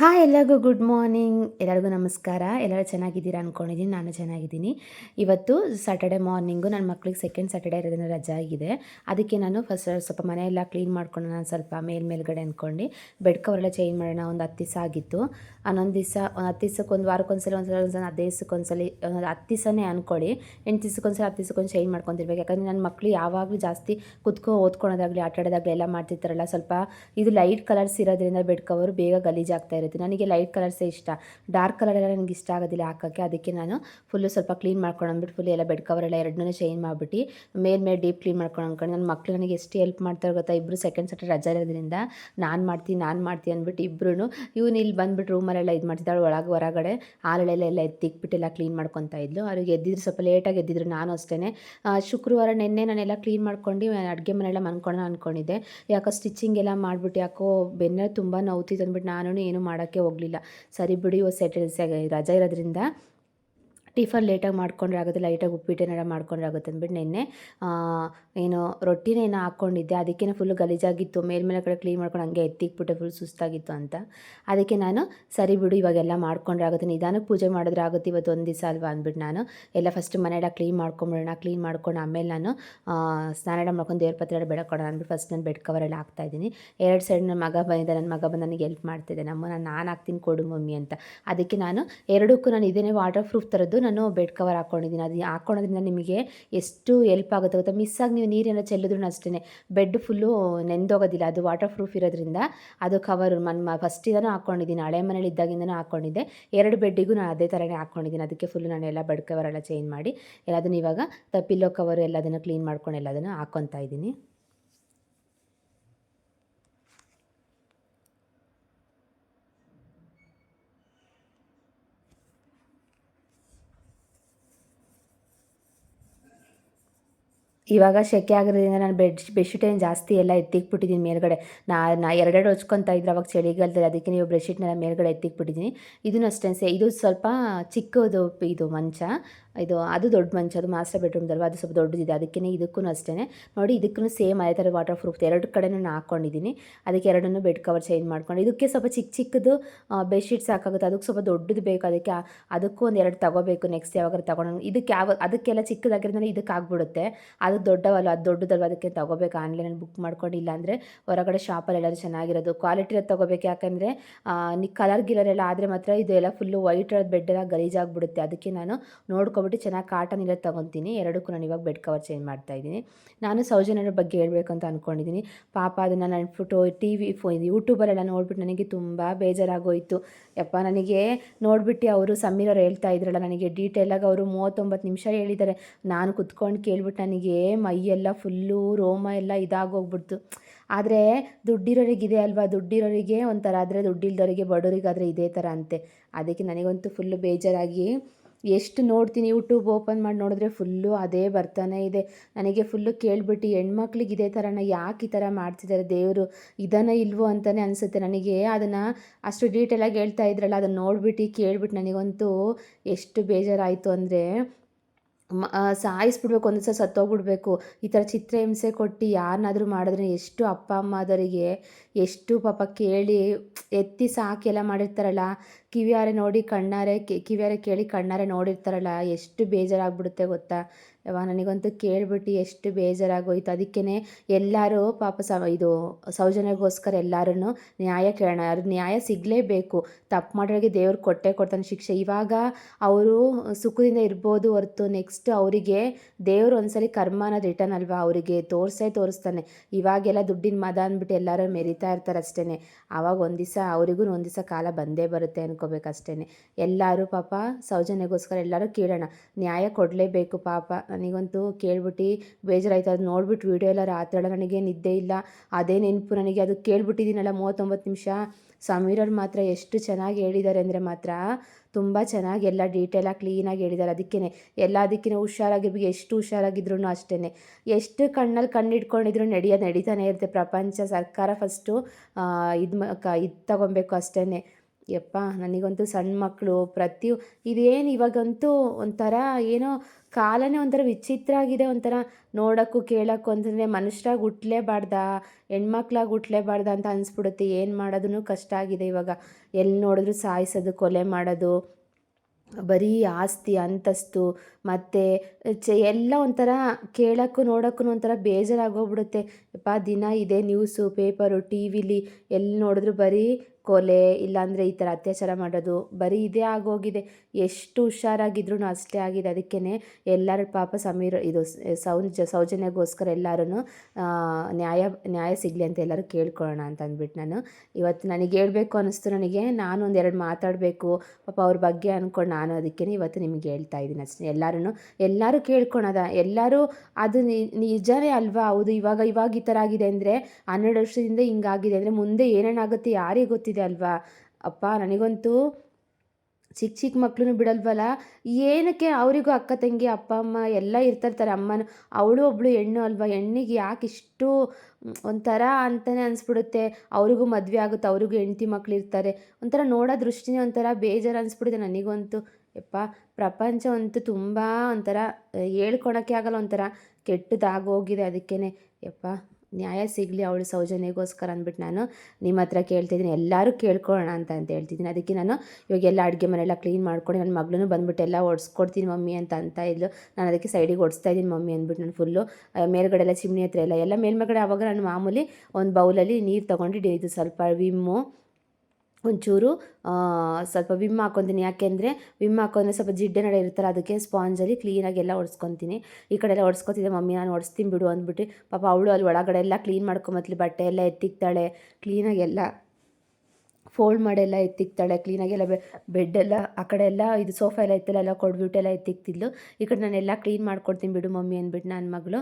Hi ಎಲ್ಲರಿಗೂ good morning. ಎಲ್ಲರಿಗೂ ನಮಸ್ಕಾರ. ಎಲ್ಲರೂ ಚೆನ್ನಾಗಿದ್ದೀರಾ ಅಂದ್ಕೊಂಡಿದ್ದೀನಿ ನಾನು ಚೆನ್ನಾಗಿದ್ದೀನಿ. ಇವತ್ತು ಸ್ಯಾಟರ್ಡೆ ಮಾರ್ನಿಂಗು ನನ್ನ ಮಕ್ಳಿಗೆ ಸೆಕೆಂಡ್ ಸ್ಯಾಟರ್ಡೆ ಇರೋದ್ರಿಂದ ರಜಾ ಆಗಿದೆ. ಅದಕ್ಕೆ ನಾನು ಫಸ್ಟ್ ಸ್ವಲ್ಪ ಮನೆಯೆಲ್ಲ ಕ್ಲೀನ್ ಮಾಡ್ಕೊಂಡು ನಾನು ಸ್ವಲ್ಪ ಮೇಲ್ ಮೇಲ್ಗಡೆ ಅಂದ್ಕೊಂಡು ಬೆಡ್ ಕವರೆಲ್ಲ ಚೇಂಜ್ ಮಾಡೋಣ ಒಂದು ಹತ್ತು ದಿವಸ ಆಗಿತ್ತು. ಹನ್ನೊಂದು ದಿವಸ, ಒಂದು ಹತ್ತು ದಿವ್ಸಕ್ಕೆ ಒಂದು ವಾರಕ್ಕೊಂದ್ಸಲ ಒಂದು ಸಲ ಒಂದು ಹದಿನೈದು ದಿವ್ಸಕ್ಕೊಂದ್ಸಲಿ, ಒಂದು ಹತ್ತು ದಿವಸನೇ ಅಂದ್ಕೊಳ್ಳಿ ಎಂಟು ದಿವ್ಸಕ್ಕೊಂದ್ಸಲ, ಹತ್ತು ದಿವ್ಸಕ್ಕೊಂದು ಚೇಂಜ್ ಮಾಡ್ಕೊತಿರ್ಬೇಕು ಯಾಕಂದರೆ ನನ್ನ ಮಕ್ಕಳು ಯಾವಾಗಲೂ ಜಾಸ್ತಿ ಕುತ್ಕೊ, ಓದ್ಕೊಳೋದಾಗಲಿ, ಆಟಾಡೋದಾಗಲಿ, ಎಲ್ಲ ಮಾಡ್ತಿರ್ತಾರಲ್ಲ, ಸ್ವಲ್ಪ ಇದು ಲೈಟ್ ಕಲರ್ಸ್ ಇರೋದ್ರಿಂದ ಬೆಡ್ ಕವರ್ ಬೇಗ ಗಲೀಜಾಗ್ತಾ ಇರುತ್ತೆ. ನನಗೆ ಲೈಟ್ ಕಲರ್ಸೇ ಇಷ್ಟ. ಡಾರ್ಕ್ ಕಲರ್ ಎಲ್ಲ ನನಗೆ ಇಷ್ಟ ಆಗೋದಿಲ್ಲ ಹಾಕೋಕ್ಕೆ. ಅದಕ್ಕೆ ನಾನು ಫುಲ್ಲು ಸ್ವಲ್ಪ ಕ್ಲೀನ್ ಮಾಡ್ಕೊಂಡು ಅಂದ್ಬಿಟ್ಟು ಫುಲ್ ಎಲ್ಲ ಬೆಡ್ ಕವರ್ ಎಲ್ಲ ಎರಡನ್ನೂ ಚೇಂಜ್ ಮಾಡಿಬಿಟ್ಟು ಮೇಲೆ ಮೇಲೆ ಡೀಪ್ ಕ್ಲೀನ್ ಮಾಡ್ಕೊಂಡು ಅಂದ್ಕೊಂಡು ನನ್ನ ಮಕ್ಳು ನನಗೆ ಎಷ್ಟು ಹೆಲ್ಪ್ ಮಾಡ್ತಾರೆ ಗೊತ್ತಾ? ಇಬ್ಬರು ಸೆಕೆಂಡ್ ಸೆಟರ್ ರಜಾ ಇರೋದ್ರಿಂದ ನಾನು ಮಾಡ್ತೀನಿ ನಾನು ಮಾಡ್ತೀನಿ ಅಂದ್ಬಿಟ್ಟು ಇಬ್ಬರು ಇವ್ನು ಇಲ್ಲಿ ಬಂದ್ಬಿಟ್ಟು ರೂಮಲ್ಲೆಲ್ಲ ಇದು ಮಾಡ್ತಿದ್ದಾಳೆ. ಒಳಗೆ, ಹೊರಗಡೆ ಹಾಲೆಲ್ಲ ಎಲ್ಲ ಎತ್ತಿಕ್ಬಿಟ್ಟೆಲ್ಲ ಕ್ಲೀನ್ ಮಾಡ್ಕೊತಾ ಇದ್ಲು. ಅವ್ರಿಗೆ ಎದ್ದಿದ್ರು ಸ್ವಲ್ಪ ಲೇಟಾಗಿ ಎದ್ದಿದ್ರು ನಾನು ಅಷ್ಟೇ ಶುಕ್ರವಾರ ನಿನ್ನೆ ನಾನೆಲ್ಲ ಕ್ಲೀನ್ ಮಾಡ್ಕೊಂಡು ಅಡುಗೆ ಮನೆಯೆಲ್ಲ ಮನ್ಕೊಂಡು ಅಂದ್ಕೊಂಡಿದ್ದೆ ಯಾಕೋ ಸ್ಟಿಚಿಂಗ್ ಎಲ್ಲ ಮಾಡಿಬಿಟ್ಟು ಯಾಕೋ ಬೆನ್ನ ತುಂಬ ನೋವ್ತಿತ್ತು ಅಂದ್ಬಿಟ್ಟು ನಾನು ಏನು ಮಾಡೋಕ್ಕೆ ಹೋಗಲಿಲ್ಲ. ಸರಿ ಬಿಡಿ ಇವತ್ತು ಸ್ಯಾಟರ್ಡೆ ರಜಾ ಇರೋದ್ರಿಂದ ಟಿಫನ್ ಲೇಟಾಗಿ ಮಾಡ್ಕೊಂಡ್ರೆ ಆಗುತ್ತೆ, ಲೈಟಾಗಿ ಉಪ್ಪಿಟ್ಟು ಏನಾರ ಮಾಡ್ಕೊಂಡ್ರೆ ಆಗುತ್ತೆ ಅಂದ್ಬಿಟ್ಟು ನಿನ್ನೆ ಏನು ರೊಟ್ಟಿನೇ ಏನೋ ಹಾಕ್ಕೊಂಡಿದ್ದೆ. ಅದಕ್ಕೆ ಫುಲ್ ಗಲೀಜಾಗಿತ್ತು. ಮೇಲ್ಮೇಲೆ ಕಡೆ ಕ್ಲೀನ್ ಮಾಡ್ಕೊಂಡು ಹಂಗೆ ಎತ್ತಿಕ್ಬಿಟ್ಟೆ ಫುಲ್ ಸುಸ್ತಾಗಿತ್ತು ಅಂತ. ಅದಕ್ಕೆ ನಾನು, ಸರಿ ಬಿಡು, ಇವಾಗೆಲ್ಲ ಮಾಡ್ಕೊಂಡ್ರೆ ಆಗುತ್ತೆ, ನಿಧಾನಕ್ಕೆ ಪೂಜೆ ಮಾಡಿದ್ರೆ ಆಗುತ್ತೆ ಇವತ್ತು ಒಂದು ದಿವಸ ಅಲ್ವಾ? ಅಂದ್ಬಿಟ್ಟು ನಾನು, ಎಲ್ಲ ಫಸ್ಟ್ ಮನೆಯೆಲ್ಲ ಕ್ಲೀನ್ ಮಾಡ್ಕೊಂಬಿಡೋಣ ಕ್ಲೀನ್ ಮಾಡ್ಕೊಂಡು ಆಮೇಲೆ ನಾನು ಸ್ನಾನ ಮಾಡ್ಕೊಂಡು ದೇವ್ರ ಪತ್ರ ಬೆಳಕೊಡೋಣ ಅಂದ್ಬಿಟ್ಟು ಫಸ್ಟ್ ನಾನು ಬೆಡ್ ಕವರ್ ಹಾಕ್ತಾ ಹಾಕ್ತಾಯಿದ್ದೀನಿ ಎರಡು ಸೈಡ್ ನನ್ನ ಮಗ ಬಂದಿದ್ದೆ ನನ್ನ ಮಗ ಬಂದು ನನಗೆ ಹೆಲ್ಪ್ ಮಾಡ್ತಿದ್ದೆ ನಮ್ಮ ನಾನು ನಾನು ಹಾಕ್ತೀನಿ ಕೊಡು ಮಮ್ಮಿ ಅಂತ. ಅದಕ್ಕೆ ನಾನು, ಎರಡಕ್ಕೂ ನಾನು ಇದೇನೇ ವಾಟರ್ ಪ್ರೂಫ್ ಥರದ್ದು ನಾನು ಬೆಡ್ ಕವರ್ ಹಾಕ್ಕೊಂಡಿದ್ದೀನಿ ಅದು ಹಾಕ್ಕೊಳೋದ್ರಿಂದ ನಿಮಗೆ ಎಷ್ಟು ಹೆಲ್ಪ್ ಆಗುತ್ತೆ ಗೊತ್ತಾ? ಮಿಸ್ಸಾಗಿ ನೀವು ನೀರೆಲ್ಲ ಚೆಲ್ಲಿದ್ರು ಅಷ್ಟೇ ಬೆಡ್ ಫುಲ್ಲು ನೆಂದೋಗೋದಿಲ್ಲ. ಅದು ವಾಟರ್ ಪ್ರೂಫ್ ಇರೋದ್ರಿಂದ ಅದು ಕವರು ನನ್ನ ಫಸ್ಟಿಂದನೂ ಹಾಕ್ಕೊಂಡಿದ್ದೀನಿ ಹಳೆ ಮನೇಲಿ ಇದ್ದಾಗಿಂದನೂ ಹಾಕ್ಕೊಂಡಿದ್ದೆ ಎರಡು ಬೆಡ್ಡಿಗೂ ನಾನು ಅದೇ ಥರನೇ ಹಾಕ್ಕೊಂಡಿದ್ದೀನಿ ಅದಕ್ಕೆ ಫುಲ್ಲು ನಾನು ಎಲ್ಲ ಬೆಡ್ ಕವರೆಲ್ಲ ಚೇಂಜ್ ಮಾಡಿ ಎಲ್ಲದನ್ನು ಇವಾಗ ಪಿಲ್ಲೋ ಕವರು ಎಲ್ಲದನ್ನು ಕ್ಲೀನ್ ಮಾಡ್ಕೊಂಡು ಎಲ್ಲದನ್ನು ಹಾಕ್ಕೊತಾ ಇದ್ದೀನಿ. ಇವಾಗ ಸೆಕೆ ಆಗಿರೋದ್ರಿಂದ ನಾನು ಬೆಡ್, ಬೆಡ್ಶೀಟ್ ಏನು ಜಾಸ್ತಿ ಎಲ್ಲ ಎತ್ತಿಕ್ಬಿಟ್ಟಿದ್ದೀನಿ ಮೇಲ್ಗಡೆ. ನಾ ನಾ ಎರಡೆರಡು ಹೊಚ್ಕೊತಾ ಇದ್ರೆ ಅವಾಗ ಚಳಿಗಾಲದಲ್ಲಿ, ಅದಕ್ಕೆ ನೀವು ಬೆಡ್ಶೀಟ್ನೆಲ್ಲ ಮೇಲ್ಗಡೆ ಎತ್ತಿಕ್ಬಿಟ್ಟಿದ್ದೀನಿ. ಇದನ್ನು ಅಷ್ಟೇ ಸೇ, ಇದು ಸ್ವಲ್ಪ ಚಿಕ್ಕದು ಇದು ಮಂಚ. ಇದು ಅದು ದೊಡ್ಡ ಮಂಚ, ಅದು ಮಾಸ್ಟರ್ ಬೆಡ್ರೂಮ್ದಲ್ವ ಅದು ಸ್ವಲ್ಪ ದೊಡ್ಡದಿದೆ. ಅದಕ್ಕೇ ಇದಕ್ಕೂ ಅಷ್ಟೇ ನೋಡಿ ಇದಕ್ಕೂ ಸೇಮ್ ಅದೇ ಥರ ವಾಟರ್ ಪ್ರೂಫ್ ಎರಡು ಕಡೆ ನಾನು ಹಾಕ್ಕೊಂಡಿದ್ದೀನಿ ಅದಕ್ಕೆ ಎರಡನ್ನೂ ಬೆಡ್ ಕವರ್ ಚೇಂಜ್ ಮಾಡ್ಕೊಂಡು. ಇದಕ್ಕೆ ಸ್ವಲ್ಪ ಚಿಕ್ಕ ಚಿಕ್ಕದು ಬೆಡ್ಶೀಟ್ಸ್ ಸಾಕಾಗುತ್ತೆ. ಅದಕ್ಕೆ ಸ್ವಲ್ಪ ದೊಡ್ಡದು ಬೇಕು. ಅದಕ್ಕೆ ಅದಕ್ಕೂ ಒಂದು ಎರಡು ತಗೋಬೇಕು ನೆಕ್ಸ್ಟ್ ಯಾವಾಗ ತಗೊಂಡು. ಇದಕ್ಕೆ ಯಾವ, ಅದಕ್ಕೆಲ್ಲ ಚಿಕ್ಕದಾಗಿರೋದ್ರೆ ಇದಕ್ಕೆ ಆಗ್ಬಿಡುತ್ತೆ. ಅದು ದೊಡ್ಡವಲ್ಲ, ಅದು ದೊಡ್ಡದಲ್ವ? ಅದಕ್ಕೆ ತಗೋಬೇಕು. ಆನ್ಲೈನಲ್ಲಿ ಬುಕ್ ಮಾಡ್ಕೊಂಡಿಲ್ಲ ಇಲ್ಲಾಂದರೆ ಹೊರಗಡೆ ಶಾಪಲ್ಲಿ ಎಲ್ಲರೂ ಚೆನ್ನಾಗಿರೋದು. ಕ್ವಾಲಿಟಿ ಅದು ತೊಗೋಬೇಕು. ಯಾಕಂದರೆ ನೀವು ಕಲರ್ ಗಿಲರ್ ಎಲ್ಲ ಆದರೆ ಮಾತ್ರ ಇದೆಲ್ಲ ಫುಲ್ಲು ವೈಟ್ ಬೆಡ್ ಎಲ್ಲ ಗಲೀಜಾಗ್ಬಿಡುತ್ತೆ. ಅದಕ್ಕೆ ನಾನು ನೋಡ್ಕೊ ಹಾಕ್ಕೊಬಿಟ್ಟು ಚೆನ್ನಾಗಿ ಕಾಟನ್ ಇರೋದು ತೊಗೊತೀನಿ. ಎರಡಕ್ಕೂ ನಾನು ಇವಾಗ ಬೆಡ್ ಕವರ್ ಚೇಂಜ್ ಮಾಡ್ತಾ ಇದ್ದೀನಿ. ನಾನು ಸೌಜನ್ಯರ ಬಗ್ಗೆ ಹೇಳಬೇಕು ಅಂತ ಅಂದ್ಕೊಂಡಿದ್ದೀನಿ ಪಾಪ ಅದನ್ನು ನಾನು ಫೋಟೋ ಟಿ ವಿ ಫೋ, ಯೂಟ್ಯೂಬಲ್ಲೆಲ್ಲ ನೋಡ್ಬಿಟ್ಟು ನನಗೆ ತುಂಬ ಬೇಜಾರಾಗೋಯಿತು. ಯಪ್ಪ, ನನಗೆ ನೋಡ್ಬಿಟ್ಟು ಅವರು ಸಮೀರವ್ರು ಹೇಳ್ತಾ ಇದ್ರಲ್ಲ, ನನಗೆ ಡೀಟೇಲಾಗಿ ಅವರು ಮೂವತ್ತೊಂಬತ್ತು ನಿಮಿಷ ಹೇಳಿದ್ದಾರೆ. ನಾನು ಕುತ್ಕೊಂಡು ಕೇಳ್ಬಿಟ್ಟು ನನಗೆ ಮೈಯೆಲ್ಲ ಫುಲ್ಲು ರೋಮ ಎಲ್ಲ ಇದಾಗೋಗ್ಬಿಡ್ತು. ಆದರೆ ದುಡ್ಡಿರೋರಿಗೆ ಇದೆ ಅಲ್ವಾ? ದುಡ್ಡಿರೋರಿಗೆ ಒಂಥರ ಆದರೆ ದುಡ್ಡಿಲ್ದವರಿಗೆ ಬಡವರಿಗಾದರೆ ಇದೇ ಥರ ಅಂತೆ. ಅದಕ್ಕೆ ನನಗಂತೂ ಫುಲ್ಲು ಬೇಜಾರಾಗಿ ಎಷ್ಟು ನೋಡ್ತೀನಿ ಯೂಟ್ಯೂಬ್ ಓಪನ್ ಮಾಡಿ ನೋಡಿದ್ರೆ ಫುಲ್ಲು ಅದೇ ಬರ್ತಾನೆ ಇದೆ. ನನಗೆ ಫುಲ್ಲು ಕೇಳಿಬಿಟ್ಟು ಹೆಣ್ಮಕ್ಳಿಗೆ ಇದೇ ಥರನ ಯಾಕೆ ಈ ಥರ ಮಾಡ್ತಿದ್ದಾರೆ ದೇವರು ಇದನ್ನ ಇಲ್ವೋ ಅಂತಲೇ ಅನಿಸುತ್ತೆ ನನಗೆ. ಅದನ್ನು ಅಷ್ಟು ಡೀಟೇಲಾಗಿ ಹೇಳ್ತಾ ಇದ್ರಲ್ಲ, ಅದನ್ನು ನೋಡ್ಬಿಟ್ಟು ಕೇಳಿಬಿಟ್ಟು ನನಗಂತೂ ಎಷ್ಟು ಬೇಜಾರಾಯಿತು ಅಂದರೆ, ಮ ಸಾಯಿಸ್ಬಿಡ್ಬೇಕು, ಒಂದು ಸತ್ತೋಗ್ಬಿಡ್ಬೇಕು. ಈ ಥರ ಚಿತ್ರಹಿಂಸೆ ಕೊಟ್ಟು ಯಾರನ್ನಾದರೂ ಮಾಡಿದ್ರೆ ಎಷ್ಟು ಅಪ್ಪ ಅಮ್ಮದವರಿಗೆ ಎಷ್ಟು ಪಾಪ ಕೇಳಿ ಎತ್ತಿ ಸಾಕಿ ಎಲ್ಲ ಮಾಡಿರ್ತಾರಲ್ಲ, ಕಿವಿಯಾರೆ ನೋಡಿ ಕಣ್ಣಾರೆ ಕಿವಿಯಾರೆ ಕೇಳಿ ಕಣ್ಣಾರೆ ನೋಡಿರ್ತಾರಲ್ಲ, ಎಷ್ಟು ಬೇಜಾರಾಗ್ಬಿಡುತ್ತೆ ಗೊತ್ತಾ? ಯವ್ವ, ನನಗಂತೂ ಕೇಳಿಬಿಟ್ಟು ಎಷ್ಟು ಬೇಜಾರಾಗೋಯ್ತು. ಅದಕ್ಕೇ ಎಲ್ಲರೂ ಪಾಪ ಸ, ಇದು ಸೌಜನ್ಯಗೋಸ್ಕರ ಎಲ್ಲರೂ ನ್ಯಾಯ ಕೇಳೋಣ. ಅವ್ರ ನ್ಯಾಯ ಸಿಗಲೇಬೇಕು. ತಪ್ಪು ಮಾಡೋರಿಗೆ ದೇವ್ರು ಕೊಟ್ಟೆ ಕೊಡ್ತಾನೆ ಶಿಕ್ಷೆ. ಇವಾಗ ಅವರು ಸುಖದಿಂದ ಇರ್ಬೋದು ಹೊರತು ನೆಕ್ಸ್ಟ್ ಅವರಿಗೆ ದೇವರು ಒಂದ್ಸಲಿ ಕರ್ಮನ ರಿಟರ್ನ್ ಅಲ್ವಾ? ಅವರಿಗೆ ತೋರಿಸೇ ತೋರಿಸ್ತಾನೆ. ಇವಾಗೆಲ್ಲ ದುಡ್ಡಿನ ಮದ ಅಂದ್ಬಿಟ್ಟು ಎಲ್ಲರೂ ಮೆರಿತಾ ಇರ್ತಾರೆ ಅಷ್ಟೇ ಆವಾಗ ಒಂದು ದಿವಸ ಅವರಿಗೂ ಒಂದು ದಿವಸ ಕಾಲ ಬಂದೇ ಬರುತ್ತೆ ಅನ್ಕೋಬೇಕು ಅಷ್ಟೇ ಎಲ್ಲರೂ ಪಾಪ ಸೌಜನ್ಯಗೋಸ್ಕರ ಎಲ್ಲರೂ ಕೇಳೋಣ. ನ್ಯಾಯ ಕೊಡಲೇಬೇಕು ಪಾಪ. ನನಗಂತೂ ಕೇಳ್ಬಿಟ್ಟು ಬೇಜಾರಾಯ್ತು. ಅದು ನೋಡ್ಬಿಟ್ಟು ವೀಡಿಯೋ ಎಲ್ಲ ರಾತ್ರಿ ನನಗೆ ನಿದ್ದೆ ಇಲ್ಲ. ಅದೇ ನೆನಪು ನನಗೆ. ಅದು ಕೇಳ್ಬಿಟ್ಟಿದ್ದೀನಲ್ಲ ಮೂವತ್ತೊಂಬತ್ತು ನಿಮಿಷ. ಸಮೀರವ್ರು ಮಾತ್ರ ಎಷ್ಟು ಚೆನ್ನಾಗಿ ಹೇಳಿದ್ದಾರೆ ಅಂದರೆ ಮಾತ್ರ ತುಂಬ ಚೆನ್ನಾಗಿ ಎಲ್ಲ ಡೀಟೇಲಾಗಿ ಕ್ಲೀನಾಗಿ ಹೇಳಿದ್ದಾರೆ ಅದಕ್ಕೇ ಎಲ್ಲ ಅದಕ್ಕಿಂತ ಹುಷಾರಾಗಿರ್ಬೇಕು. ಎಷ್ಟು ಹುಷಾರಾಗಿದ್ರು ಅಷ್ಟೇ ಎಷ್ಟು ಕಣ್ಣಲ್ಲಿ ಕಣ್ಣಿಟ್ಕೊಂಡಿದ್ರು ನಡೆಯೋದು ನಡೀತಾನೆ ಇರುತ್ತೆ. ಪ್ರಪಂಚ ಸರ್ಕಾರ ಫಸ್ಟು ಇದು ಇದು ತಗೊಬೇಕು ಅಷ್ಟೇ ಯಪ್ಪ, ನನಗಂತೂ ಸಣ್ಣ ಮಕ್ಕಳು ಪ್ರತಿ ಇದೇನು ಇವಾಗಂತೂ ಒಂಥರ ಏನೋ ಕಾಲನೇ ಒಂಥರ ವಿಚಿತ್ರ ಆಗಿದೆ, ಒಂಥರ ನೋಡೋಕ್ಕೂ ಕೇಳೋಕ್ಕೂ ಅಂತಂದರೆ ಮನುಷ್ಯರಾಗಿ ಹುಟ್ಟಲೇಬಾರ್ದ ಹೆಣ್ಮಕ್ಳಾಗಿ ಹುಟ್ಟಲೇಬಾರ್ದ ಅಂತ ಅನಿಸ್ಬಿಡುತ್ತೆ, ಏನು ಮಾಡೋದೂ ಕಷ್ಟ ಆಗಿದೆ ಇವಾಗ. ಎಲ್ಲಿ ನೋಡಿದ್ರು ಸಾಯಿಸೋದು, ಕೊಲೆ ಮಾಡೋದು, ಬರೀ ಆಸ್ತಿ, ಅಂತಸ್ತು, ಮತ್ತು ಚೆ ಎಲ್ಲ ಒಂಥರ ಕೇಳೋಕ್ಕೂ ನೋಡೋಕ್ಕೂ ಒಂಥರ ಬೇಜಾರಾಗೋಗ್ಬಿಡುತ್ತೆ. ಯಪ್ಪ, ದಿನ ಇದೆ, ನ್ಯೂಸು, ಪೇಪರು, ಟಿ ವಿಲಿ ಎಲ್ಲಿ ನೋಡಿದ್ರು ಬರೀ ಕೊಲೆ ಇಲ್ಲಾಂದರೆ ಈ ಥರ ಅತ್ಯಾಚಾರ ಮಾಡೋದು ಬರೀ ಇದೇ ಆಗೋಗಿದೆ. ಎಷ್ಟು ಹುಷಾರಾಗಿದ್ರೂ ಅಷ್ಟೇ ಆಗಿದೆ. ಅದಕ್ಕೇ ಎಲ್ಲರ ಪಾಪ ಸಮೀರ್ ಇದು ಸೌಜ ಸೌಜನ್ಯಗೋಸ್ಕರ ಎಲ್ಲರೂ ನ್ಯಾಯ ನ್ಯಾಯ ಸಿಗಲಿ ಅಂತ ಎಲ್ಲರೂ ಕೇಳ್ಕೊಳ್ಳೋಣ ಅಂತ ಅಂದ್ಬಿಟ್ಟು ನಾನು. ಇವತ್ತು ನನಗೆ ಹೇಳಬೇಕು ಅನ್ನಿಸ್ತು ನನಗೆ. ನಾನು ಒಂದೆರಡು ಮಾತಾಡಬೇಕು. ಪಾಪ ಅವ್ರ ಬಗ್ಗೆ ಅಂದ್ಕೊಂಡು ನಾನು ಅದಕ್ಕೇ ಇವತ್ತು ನಿಮ್ಗೆ ಹೇಳ್ತಾ ಇದ್ದೀನಿ ಅಷ್ಟೇ. ಎಲ್ಲರೂ ಎಲ್ಲರೂ ಕೇಳ್ಕೊಳದ. ಎಲ್ಲರೂ ಅದು ನಿಜವೇ ಅಲ್ವಾ? ಹೌದು, ಇವಾಗ ಇವಾಗ ಈ ಥರ ಆಗಿದೆ ಅಂದರೆ ಹನ್ನೆರಡು ವರ್ಷದಿಂದ ಹಿಂಗಾಗಿದೆ ಅಂದರೆ ಮುಂದೆ ಏನೇನಾಗುತ್ತೆ ಯಾರಿಗೆ ಗೊತ್ತಿದೆ? ಅಲ್ವಾ? ಅಪ್ಪ, ನನಗಂತೂ ಚಿಕ್ಕ ಚಿಕ್ಕ ಮಕ್ಕಳು ಬಿಡಲ್ವಲ್ಲ? ಏನಕ್ಕೆ ಅವರಿಗೂ ಅಕ್ಕ, ತಂಗಿ, ಅಪ್ಪ, ಅಮ್ಮ ಎಲ್ಲ ಇರ್ತಿರ್ತಾರೆ ಅಮ್ಮನ? ಅವಳು ಒಬ್ಬಳು ಹೆಣ್ಣು ಅಲ್ವಾ? ಹೆಣ್ಣಿಗೆ ಯಾಕೆ ಇಷ್ಟು ಒಂಥರ ಅಂತಲೇ ಅನಿಸ್ಬಿಡುತ್ತೆ. ಅವ್ರಿಗೂ ಮದುವೆ ಆಗುತ್ತೆ, ಅವ್ರಿಗೂ ಹೆಂಡ್ತಿ ಮಕ್ಳು ಇರ್ತಾರೆ. ಒಂಥರ ನೋಡೋ ದೃಷ್ಟಿನೇ ಒಂಥರ ಬೇಜಾರು ಅನಿಸ್ಬಿಡುತ್ತೆ ನನಗಂತೂ. ಯಪ್ಪ, ಪ್ರಪಂಚ ಅಂತೂ ತುಂಬ ಒಂಥರ ಹೇಳ್ಕೊಳಕ್ಕೆ ಆಗಲ್ಲ ಒಂಥರ. ಕೆಟ್ಟದಾಗೋಗಿದೆ ಅದಕ್ಕೇ ಯಪ್ಪ. ನ್ಯಾಯ ಸಿಗಲಿ ಅವಳು ಸೌಜನ್ಯಗೋಸ್ಕರ ಅಂದ್ಬಿಟ್ಟು ನಾನು ನಿಮ್ಮ ಹತ್ರ ಕೇಳ್ತಿದ್ದೀನಿ, ಎಲ್ಲರೂ ಕೇಳ್ಕೊಳ್ಳೋಣ ಅಂತ ಅಂತ ಹೇಳ್ತಿದ್ದೀನಿ. ಅದಕ್ಕೆ ನಾನು ಇವಾಗ ಎಲ್ಲ ಅಡುಗೆ ಮನೆಯೆಲ್ಲ ಕ್ಲೀನ್ ಮಾಡ್ಕೊಂಡು ನನ್ನ ಮಗಳೂ ಬಂದ್ಬಿಟ್ಟು ಎಲ್ಲ ಒಡ್ಸ್ಕೊಡ್ತೀನಿ ಮಮ್ಮಿ ಅಂತ ಅಂತ ಇದ್ಲು. ನಾನು ಅದಕ್ಕೆ ಸೈಡಿಗೆ ಓಡಿಸ್ತಾ ಇದ್ದೀನಿ ಮಮ್ಮಿ ಅಂದ್ಬಿಟ್ಟು ನಾನು ಫುಲ್ಲು ಮೇಲ್ಗಡೆ ಎಲ್ಲ ಚಿಮ್ನಿ ಹತ್ರ ಎಲ್ಲ ಎಲ್ಲ ಮೇಲ್ಮಗಡೆ ಆವಾಗ ನಾನು ಮಾಮೂಲಿ ಒಂದು ಬೌಲಲ್ಲಿ ನೀರು ತೊಗೊಂಡು ಇದು ಸ್ವಲ್ಪ ವಿಮ್ಮು ಒಂಚೂರು ಸ್ವಲ್ಪ ವಿಮ್ ಹಾಕ್ಕೊತೀನಿ ಯಾಕೆಂದರೆ ವಿಮ್ ಹಾಕೊಂಡ್ರೆ ಸ್ವಲ್ಪ ಜಿಡ್ಡೆ ನಡೆ ಇರುತ್ತಲ್ಲ, ಅದಕ್ಕೆ ಸ್ಪಾಂಜಲ್ಲಿ ಕ್ಲೀನಾಗಿ ಎಲ್ಲ ಒಡ್ಸ್ಕೊತೀನಿ. ಈ ಕಡೆ ಎಲ್ಲ ಹೊಡ್ಸ್ಕೊತಿದ್ದೆ ಮಮ್ಮಿ ನಾನು ಒರೆಸ್ತೀನಿ ಬಿಡು ಅಂದ್ಬಿಟ್ಟು, ಪಾಪ ಅವಳು ಅಲ್ಲಿ ಒಳಗಡೆ ಎಲ್ಲ ಕ್ಲೀನ್ ಮಾಡ್ಕೊಂಬತ್ಲಿ ಬಟ್ಟೆ ಎಲ್ಲ ಎತ್ತಿಕ್ತಾಳೆ ಕ್ಲೀನಾಗಿ ಎಲ್ಲ. ಫೋಲ್ಡ್ ಮಾಡೆಲ್ಲ ಎತ್ತಿಕ್ತಾಳೆ ಬೆಡ್ ಎಲ್ಲಾ ಆ ಕಡೆ ಎಲ್ಲ ಇದು ಸೋಫಾ ಎಲ್ಲ ಇತ್ತಲ್ಲ, ಎಲ್ಲ ಕೊಡ್ಬಿಟ್ಟೆಲ್ಲ ಎತ್ತಿಕ್ತಿದ್ಲು. ಈ ಕಡೆ ನಾನೆಲ್ಲ ಕ್ಲೀನ್ ಮಾಡ್ಕೊಡ್ತೀನಿ ಬಿಡು ಮಮ್ಮಿ ಅಂದ್ಬಿಟ್ಟು ನನ್ನ ಮಗಳು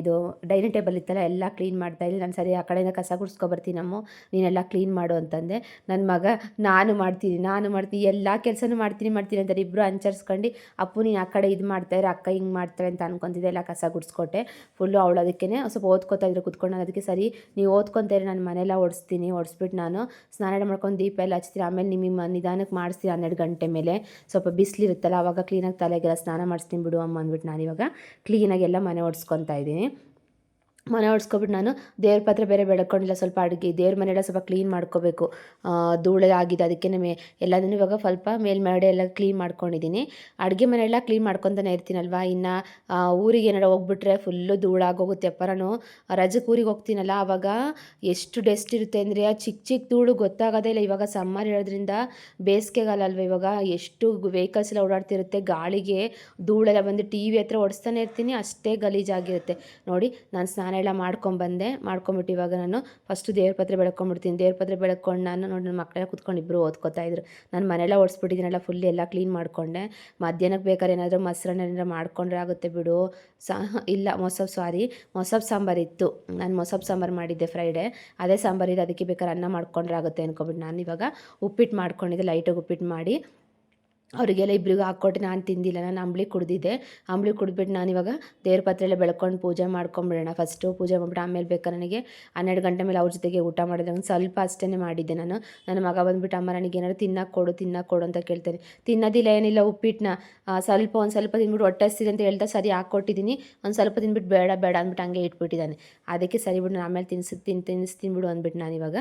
ಇದು ಡೈನಿಂಗ್ ಟೇಬಲ್ ಇತ್ತಲ್ಲ, ಎಲ್ಲ ಕ್ಲೀನ್ ಮಾಡ್ತಾಯಿದ್ದೆ ನಾನು ಸರಿ ಆ ಕಡೆಯಿಂದ ಕಸ ಗುಡಿಸ್ಕೊಬರ್ತೀನಿ ಅಮ್ಮ, ನೀನೆಲ್ಲ ಕ್ಲೀನ್ ಮಾಡು ಅಂತಂದೆ. ನನ್ನ ಮಗ, ನಾನು ಮಾಡ್ತೀನಿ ನಾನು ಮಾಡ್ತೀನಿ, ಎಲ್ಲ ಕೆಲಸನೂ ಮಾಡ್ತೀನಿ ಮಾಡ್ತೀನಿ ಅಂತಾರೆ. ಇಬ್ಬರು ಅಂಚರ್ಸ್ಕೊಂಡು ಅಪ್ಪು, ನೀನು ಆ ಕಡೆ ಇದು ಮಾಡ್ತಾಯಿದ್ರೆ ಅಕ್ಕ ಹಿಂಗೆ ಮಾಡ್ತಾರೆ ಅಂತ ಅನ್ಕೊತಿದ್ದೆ, ಎಲ್ಲ ಕಸ ಗುಡ್ಸ್ಕೊಟ್ಟೆ. ಫುಲ್ಲು ಅವಳು ಅದಕ್ಕೆ ಸ್ವಲ್ಪ ಓದ್ಕೋತಾ ಇದ್ರು, ಕುತ್ಕೊಂಡು ಅದಕ್ಕೆ ಸರಿ, ನೀವು ಇರೋ, ನಾನು ಮನೆಯೆಲ್ಲ ಓಡಿಸ್ತೀನಿ ಓಡಿಸ್ಬಿಟ್ಟು ನಾನು ಸ್ನಾನ ಮಾಡ್ಕೊಂಡು ದೀಪ ಎಲ್ಲ ಹಚ್ತೀರ? ಆಮೇಲೆ ನಿಮ್ಮ ನಿಧಾನಕ್ಕೆ ಮಾಡಿಸ್ತೀರ ಹನ್ನೆರಡು ಗಂಟೆ ಮೇಲೆ? ಸ್ವಲ್ಪ ಬಿಸಿಲಿರುತ್ತಲ್ಲ, ಅವಾಗ ಕ್ಲೀನಾಗಿ ತಲೆಗೆಲ್ಲ ಸ್ನಾನ ಮಾಡಿಸ್ತೀನಿ ಬಿಡು ಅಮ್ಮ ಅಂದ್ಬಿಟ್ಟು ನಾನಿವಾಗ ಕ್ಲೀನಾಗಿ ಎಲ್ಲ ಮನೆ ಒಡ್ಸ್ಕೊತಾ ಇದ್ದೀನಿ. ಮನೆ ಒಡ್ಸ್ಕೊಬಿಟ್ಟು ನಾನು ದೇವ್ರ ಪಾತ್ರೆ ಬೇರೆ ಬೆಳ್ಕೊಂಡಿಲ್ಲ, ಸ್ವಲ್ಪ ಅಡುಗೆ, ದೇವ್ರ ಮನೆಯೆಲ್ಲ ಸ್ವಲ್ಪ ಕ್ಲೀನ್ ಮಾಡ್ಕೋಬೇಕು. ಧೂಳಾಗಿದೆ ಆಗಿದೆ, ಅದಕ್ಕೆ ಎಲ್ಲದನ್ನು ಇವಾಗ ಸ್ವಲ್ಪ ಮೇಲ್ಮಡೆ ಎಲ್ಲ ಕ್ಲೀನ್ ಮಾಡ್ಕೊಂಡಿದ್ದೀನಿ. ಅಡುಗೆ ಮನೆಯೆಲ್ಲ ಕ್ಲೀನ್ ಮಾಡ್ಕೊತಾನೆ ಇರ್ತೀನಲ್ವ? ಇನ್ನು ಊರಿಗೆ ಏನಾರ ಹೋಗ್ಬಿಟ್ರೆ ಫುಲ್ಲು ಧೂಳಾಗೋಗುತ್ತೆ ಅಪ್ಪ ನಾನು ರಜಕ್ಕೆ ಊರಿಗೆ ಹೋಗ್ತೀನಲ್ಲ ಆವಾಗ ಎಷ್ಟು ಡೆಸ್ಟ್ ಇರುತ್ತೆ ಅಂದರೆ ಆ ಚಿಕ್ಕ ಚಿಕ್ಕ ಧೂಳು ಗೊತ್ತಾಗೋದೇ ಇಲ್ಲ. ಇವಾಗ ಸಮ್ಮರ್ ಇರೋದ್ರಿಂದ ಬೇಸಿಗೆಗಾಲ ಅಲ್ವ ಇವಾಗ? ಎಷ್ಟು ವೆಹಿಕಲ್ಸ್ ಎಲ್ಲ ಓಡಾಡ್ತಿರುತ್ತೆ. ಗಾಳಿಗೆ ಧೂಳೆಲ್ಲ ಬಂದು ಟಿ ವಿ ಹತ್ರ ಓಡಿಸ್ತಾನೆ ಇರ್ತೀನಿ, ಅಷ್ಟೇ ಗಲೀಜಾಗಿರುತ್ತೆ. ನೋಡಿ, ನಾನು ಸ್ನಾನ ಎಲ್ಲ ಮಾಡ್ಕೊಂಬಂದೆ ಮಾಡ್ಕೊಂಬಿಟ್ಟು ಇವಾಗ ನಾನು ಫಸ್ಟು ದೇವ್ರ ಪತ್ರೆ ಬೆಳ್ಕೊಂಬಿಡ್ತೀನಿ ದೇವ್ರ ಪತ್ರೆ ಬೆಳ್ಕೊಂಡು ನಾನು ನೋಡಿ ನನ್ನ ಮಕ್ಕಳೆಲ್ಲ ಕುತ್ಕೊಂಡು ಇಬ್ಬರು ಓದ್ಕೋತಾ ಇದ್ರು. ನಾನು ಮನೆಯೆಲ್ಲ ಓಡಿಸ್ಬಿಟ್ಟಿದ್ದೀನಲ್ಲ ಫುಲ್ ಎಲ್ಲ ಕ್ಲೀನ್ ಮಾಡಿಕೊಂಡೆ. ಮಧ್ಯಾಹ್ನಕ್ಕೆ ಬೇಕಾದ್ರೆ ಏನಾದರೂ ಮೊಸರನ್ನ ಏನಾದರೂ ಮಾಡ್ಕೊಂಡ್ರೆ ಆಗುತ್ತೆ ಬಿಡು. ಸಾ, ಇಲ್ಲ ಮೊಸಬ್ ಸಾರಿ ಮೊಸಬ್ ಸಾಂಬಾರು ಇತ್ತು. ನಾನು ಮೊಸಬ್ ಸಾಂಬಾರು ಮಾಡಿದ್ದೆ ಫ್ರೈಡೇ ಅದೇ ಸಾಂಬಾರು ಇದೆ ಅದಕ್ಕೆ ಬೇಕಾದ್ರೆ ಅನ್ನ ಮಾಡ್ಕೊಂಡ್ರೆ ಆಗುತ್ತೆ ಅನ್ಕೊಬಿಟ್ಟು ನಾನು ಇವಾಗ ಉಪ್ಪಿಟ್ಟು ಮಾಡ್ಕೊಂಡಿದ್ದೆ ಲೈಟಾಗಿ ಉಪ್ಪಿಟ್ಟು ಮಾಡಿ. ಅವರಿಗೆಲ್ಲ ಇಬ್ಬರಿಗೂ ಹಾಕ್ಕೊಟ್ಟು ನಾನು ತಿಂದಿಲ್ಲ, ನಾನು ಅಂಬ್ಲಿ ಕುಡಿದಿದ್ದೆ. ಅಂಬ್ಲಿ ಕುಡಿದ್ಬಿಟ್ಟು ಇವಾಗ ದೇವ್ರ ಪಾತ್ರೆ ಎಲ್ಲ ಬೆಳ್ಕೊಂಡು ಪೂಜೆ ಮಾಡ್ಕೊಂಬಿಡೋಣ. ಫಸ್ಟು ಪೂಜೆ ಮಾಡ್ಬಿಟ್ಟು ಆಮೇಲೆ ಬೇಕಾ ನನಗೆ? ಹನ್ನೆರಡು ಗಂಟೆ ಮೇಲೆ ಅವ್ರ ಜೊತೆಗೆ ಊಟ ಮಾಡಿದೆ. ಒಂದು ಸ್ವಲ್ಪ ಅಷ್ಟೇ ಮಾಡಿದ್ದೆ ನಾನು. ನನ್ನ ಮಗ ಬಂದುಬಿಟ್ಟು, ಅಮ್ಮ, ನನಗೆ ಏನಾದ್ರು ತಿನ್ನಕ್ಕೆ ಕೊಡು ತಿನ್ನಕ್ಕೆ ಕೊಡು ಅಂತ ಕೇಳ್ತೇನೆ. ತಿನ್ನೋದಿಲ್ಲ, ಏನಿಲ್ಲ ಉಪ್ಪಿಟ್ಟನ್ನ ಸ್ವಲ್ಪ ಒಂದು ಸ್ವಲ್ಪ ತಿಂದ್ಬಿಟ್ಟು ಹೊಟ್ಟೆ ಅಂತ ಹೇಳ್ತಾ ಸರಿ ಹಾಕ್ಕೊಟ್ಟಿದ್ದೀನಿ. ಒಂದು ಸ್ವಲ್ಪ ತಿಂದ್ಬಿಟ್ಟು ಬೇಡ ಬೇಡ ಅಂದ್ಬಿಟ್ಟು ಹಂಗೆ ಇಟ್ಬಿಟ್ಟಿದ್ದಾನೆ. ಅದಕ್ಕೆ ಸರಿ ಬಿಡು, ನಾನು ಆಮೇಲೆ ತಿನ್ಸಿ, ತಿನ್ ತಿನ್ನಿಸ್ತೀನಿ ಬಿಡು ಅಂದ್ಬಿಟ್ಟು ನಾನಿವಾಗ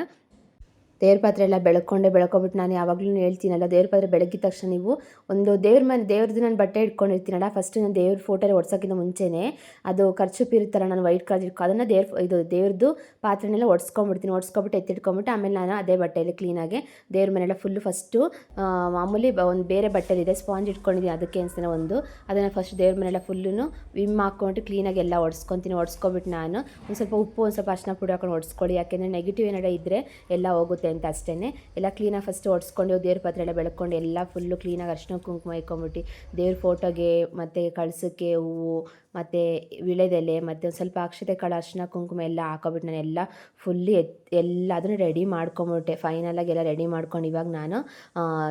ದೇವ್ರ ಪಾತ್ರೆ ಎಲ್ಲ ಬೆಳ್ಕೊಂಡೆ, ಬೆಳ್ಕೊಬಿಟ್ಟು ನಾನು ಯಾವಾಗಲೂ ಹೇಳ್ತೀನಲ್ಲ, ದೇವ್ರ ಪಾತ್ರೆ ಬೆಳಗಿದ ತಕ್ಷಣ ನೀವು ಒಂದು ದೇವ್ರ ಮನೆ, ದೇವ್ರದ್ದು ನಾನು ಬಟ್ಟೆ ಇಟ್ಕೊಂಡಿರ್ತೀನಲ್ಲ ಫಸ್ಟ್ ನಾನು ದೇವ್ರ ಫೋಟೋ ಒಡ್ಸೋಕ್ಕಿಂತ ಮುಂಚೆನೇ ಅದು ಖರ್ಚು ಇರುತ್ತಲ್ಲ, ನಾನು ವೈಟ್ ಕಲರ್ ಇಟ್ಕೊ, ಅದನ್ನು ದೇವ್ರ ಇದು ದೇವ್ರದ್ದು ಪಾತ್ರೆನೆಲ್ಲ ಒಡ್ಸ್ಕೊಂಬಿಡ್ತೀನಿ, ಒಡ್ಸ್ಕೊಬಿಟ್ಟು ಎತ್ತಿಟ್ಕೊಂಬಿಟ್ಟು ಆಮೇಲೆ ನಾನು ಅದೇ ಬಟ್ಟೆಯಲ್ಲಿ ಕ್ಲೀನಾಗಿ ದೇವ್ರ ಮನೆಯೆಲ್ಲ ಫುಲ್ಲು ಫಸ್ಟು ಮಾಮೂಲಿ ಒಂದು ಬೇರೆ ಬಟ್ಟೆಲಿದೆ ಸ್ಪಾಂಜ್ ಇಟ್ಕೊಂಡಿದ್ದೀನಿ ಅದಕ್ಕೆ ಅನ್ಸ್ತಾನೆ ಒಂದು, ಅದನ್ನು ಫಸ್ಟ್ ದೇವ್ರ ಮನೆಯೆಲ್ಲ ಫುಲ್ಲು ವಿಮ್ ಹಾಕ್ಕೊಂಡು ಕ್ಲೀನಾಗಿ ಎಲ್ಲ ಒಡ್ಸ್ಕೊತೀನಿ, ಒಡ್ಸ್ಕೊಬಿಟ್ಟು ನಾನು ಒಂದು ಸ್ವಲ್ಪ ಉಪ್ಪು, ಒಂದು ಸ್ವಲ್ಪ ಅರ್ಶಿನ ಪುಡಿ ಹಾಕೊಂಡು ಒಡ್ಸ್ಕೊಳ್ಳಿ, ಯಾಕೆಂದರೆ ನೆಗೆಟಿವ್ ಏನಾರ ಇದ್ದರೆ ಎಲ್ಲ ಹೋಗುತ್ತೆ. ಅಂತ ಅಷ್ಟೇ ಎಲ್ಲ ಕ್ಲೀನಾಗಿ ಫಸ್ಟ್ ಒಡ್ಸ್ಕೊಂಡು ದೇವ್ರ ಪಾತ್ರೆ ಎಲ್ಲ ಬೆಳ್ಕೊಂಡು ಎಲ್ಲ ಫುಲ್ಲು ಕ್ಲೀನಾಗಿ ಅರ್ಶಿನ ಕುಂಕುಮ ಇಕ್ಕೊಂಬಿಟ್ಟು ದೇವ್ರ ಫೋಟೋಗೆ ಮತ್ತು ಕಳಸಕ್ಕೆ ಹೂವು ಮತ್ತು ವಿಳೆದೆಲೆ, ಮತ್ತು ಒಂದು ಸ್ವಲ್ಪ ಅಕ್ಷತೆ ಕಾಳು ಅರ್ಶಿನ ಕುಂಕುಮ ಎಲ್ಲ ಹಾಕೊಬಿಟ್ಟು ನಾನು ಎಲ್ಲ ಫುಲ್ಲಿ ಎತ್ ಎಲ್ಲದನ್ನು ರೆಡಿ ಮಾಡ್ಕೊಂಬಿಟ್ಟೆ. ಫೈನಲಾಗಿ ಎಲ್ಲ ರೆಡಿ ಮಾಡ್ಕೊಂಡು ಇವಾಗ ನಾನು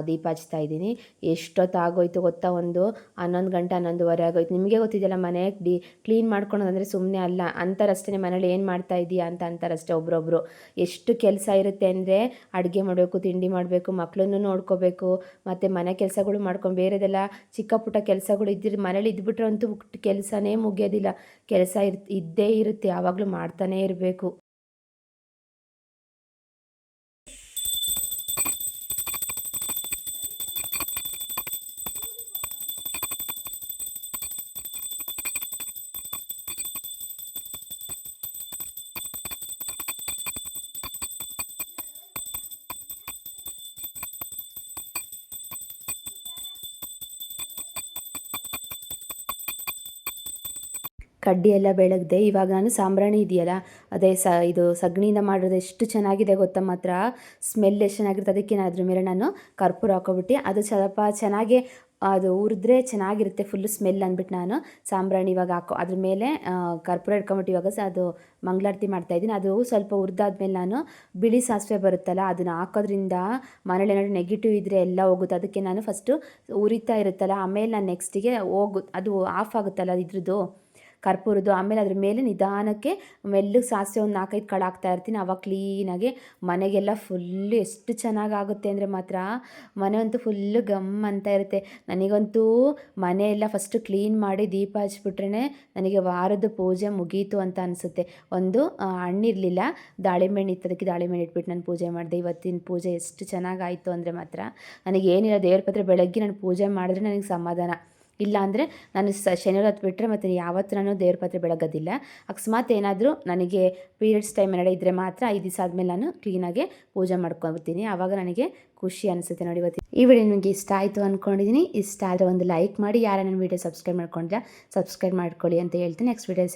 ದೀಪ ಹಚ್ತಾ ಇದ್ದೀನಿ. ಎಷ್ಟೊತ್ತಾಗೋಯ್ತು ಗೊತ್ತಾ ಒಂದು ಹನ್ನೊಂದು ಗಂಟೆ, ಹನ್ನೊಂದುವರೆ ಆಗೋಯ್ತು. ನಿಮಗೆ ಗೊತ್ತಿದೆಯಲ್ಲ ಮನೆ ಡಿ ಕ್ಲೀನ್ ಮಾಡ್ಕೊಳೋದಂದರೆ ಸುಮ್ಮನೆ ಅಲ್ಲ. ಅಂತಾರಷ್ಟೇ ಮನೇಲಿ ಏನು ಮಾಡ್ತಾ ಇದೀಯಾ ಅಂತ ಅಂತಾರಷ್ಟೇ ಒಬ್ರೊಬ್ರು. ಎಷ್ಟು ಕೆಲಸ ಇರುತ್ತೆ ಅಂದರೆ ಅಡುಗೆ ಮಾಡಬೇಕು, ತಿಂಡಿ ಮಾಡಬೇಕು ಮಕ್ಕಳನ್ನು ನೋಡ್ಕೋಬೇಕು, ಮತ್ತು ಮನೆ ಕೆಲಸಗಳು ಮಾಡ್ಕೊಂಡು ಬೇರೆದೆಲ್ಲ ಚಿಕ್ಕ ಪುಟ್ಟ ಕೆಲಸಗಳು ಇದ್ದಿರ ಮನೇಲಿ ಇದ್ಬಿಟ್ರೆ ಅಂತೂ ಕೆಲಸನೇ ಮುಗಿಯೋದಿಲ್ಲ. ಕೆಲಸ ಇರ್ ಇದ್ದೇ ಇರುತ್ತೆ. ಯಾವಾಗಲೂ ಮಾಡ್ತಾನೇ ಇರಬೇಕು. ಕಡ್ಡಿ ಎಲ್ಲ ಬೆಳಗ್ದೆ. ಇವಾಗ ನಾನು ಸಾಂಬ್ರಾಣಿ ಇದೆಯಲ್ಲ, ಅದೇ ಸ, ಇದು ಸಗಣಿಯಿಂದ ಮಾಡಿರೋದು ಎಷ್ಟು ಚೆನ್ನಾಗಿದೆ ಗೊತ್ತಾ ಮಾತ್ರ? ಸ್ಮೆಲ್ ಎಷ್ಟು ಚೆನ್ನಾಗಿರುತ್ತೆ, ಅದಕ್ಕೆ ನಾನು ಅದ್ರ ಮೇಲೆ ನಾನು ಕರ್ಪೂರ ಹಾಕೊಬಿಟ್ಟು ಅದು ಸ್ವಲ್ಪ ಚೆನ್ನಾಗಿ, ಅದು ಉರಿದ್ರೆ ಚೆನ್ನಾಗಿರುತ್ತೆ ಫುಲ್ಲು ಸ್ಮೆಲ್ ಅಂದ್ಬಿಟ್ಟು ನಾನು ಸಾಂಬ್ರಾಣಿ ಇವಾಗ ಹಾಕೋ, ಅದ್ರ ಮೇಲೆ ಕರ್ಪೂರ ಇಟ್ಕೊಂಬಿಟ್ಟು ಇವಾಗ ಸಹ ಅದು ಮಂಗಳಾರತಿ ಮಾಡ್ತಾಯಿದ್ದೀನಿ ಅದು ಸ್ವಲ್ಪ ಹುರಿದಾದ್ಮೇಲೆ ನಾನು ಬಿಳಿ ಸಾಸಿವೆ ಬರುತ್ತಲ್ಲ, ಅದನ್ನು ಹಾಕೋದ್ರಿಂದ ಮನೇಲಿ ಏನಾದರೂ ನೆಗೆಟಿವ್ ಇದ್ದರೆ ಎಲ್ಲ ಹೋಗುತ್ತೆ. ಅದಕ್ಕೆ ನಾನು ಫಸ್ಟು ಉರಿತಾ ಇರುತ್ತಲ್ಲ, ಆಮೇಲೆ ನಾನು ನೆಕ್ಸ್ಟಿಗೆ ಹೋಗು, ಅದು ಆಫ್ ಆಗುತ್ತಲ್ಲ ಇದ್ರದ್ದು ಕರ್ಪೂರದ್ದು, ಆಮೇಲೆ ಅದ್ರ ಮೇಲೆ ನಿಧಾನಕ್ಕೆ ಮೆಲ್ಲಗೆ ಸಾಸಿವೆ ಒಂದು ನಾಲ್ಕೈದು ಕಾಳು ಹಾಕ್ತಾ ಇರ್ತೀನಿ. ಆವಾಗ ಕ್ಲೀನಾಗಿ ಮನೆಗೆಲ್ಲ ಫುಲ್ಲು ಎಷ್ಟು ಚೆನ್ನಾಗಾಗುತ್ತೆ ಅಂದರೆ ಮಾತ್ರ ಮನೆ ಅಂತೂ ಫುಲ್ಲು ಗಮ್ ಅಂತ ಇರುತ್ತೆ. ನನಗಂತೂ ಮನೆಯೆಲ್ಲ ಫಸ್ಟು ಕ್ಲೀನ್ ಮಾಡಿ ದೀಪ ಹಚ್ಬಿಟ್ರೆ ನನಗೆ ವಾರದ ಪೂಜೆ ಮುಗೀತು ಅಂತ ಅನಿಸುತ್ತೆ. ಒಂದು ಹಣ್ಣಿರಲಿಲ್ಲ. ದಾಳಿಂಬೆ ಹಣ್ಣು ಇತ್ತು ಅದಕ್ಕೆ ದಾಳಿಂಬೆ ಹಣ್ಣು ಇಟ್ಬಿಟ್ಟು ನಾನು ಪೂಜೆ ಮಾಡಿದೆ. ಇವತ್ತಿನ ಪೂಜೆ ಎಷ್ಟು ಚೆನ್ನಾಗಾಯಿತು ಅಂದರೆ ಮಾತ್ರ ನನಗೇನಿಲ್ಲ. ದೇವ್ರ ಪತ್ರ ಬೆಳಗ್ಗೆ ನಾನು ಪೂಜೆ ಮಾಡಿದ್ರೆ ನನಗೆ ಸಮಾಧಾನ. ಇಲ್ಲ ಅಂದರೆ ನಾನು ಸ ಶನಿವಾರ ಹೊತ್ತು ಬಿಟ್ಟರೆ ಮತ್ತು ಯಾವತ್ತೂ ನಾನು ದೇವ್ರ ಪಾತ್ರೆ ಬೆಳಗೋದಿಲ್ಲ. ಅಕಸ್ಮಾತ್ ಏನಾದರೂ ನನಗೆ ಪೀರಿಯಡ್ಸ್ ಟೈಮ್ ಏನಾರ ಇದ್ದರೆ ಮಾತ್ರ ಐದು ದಿವಸ ಆದಮೇಲೆ ನಾನು ಕ್ಲೀನಾಗೆ ಪೂಜೆ ಮಾಡ್ಕೊತೀನಿ ಆವಾಗ ನನಗೆ ಖುಷಿ ಅನಿಸುತ್ತೆ ನೋಡಿ ಇವತ್ತು ಈ ವಿಡಿಯೋ ನಿಮಗೆ ಇಷ್ಟ ಆಯಿತು ಅಂದ್ಕೊಂಡಿದ್ದೀನಿ ಇಷ್ಟ ಆದರೆ ಒಂದು ಲೈಕ್ ಮಾಡಿ. ಯಾರು ನನ್ನ ವೀಡಿಯೋ ಸಬ್ಸ್ಕ್ರೈಬ್ ಮಾಡ್ಕೊಂಡ್ರೆ ಸಬ್ಸ್ಕ್ರೈಬ್ ಮಾಡ್ಕೊಳ್ಳಿ ಅಂತ ಹೇಳ್ತೀನಿ. Next video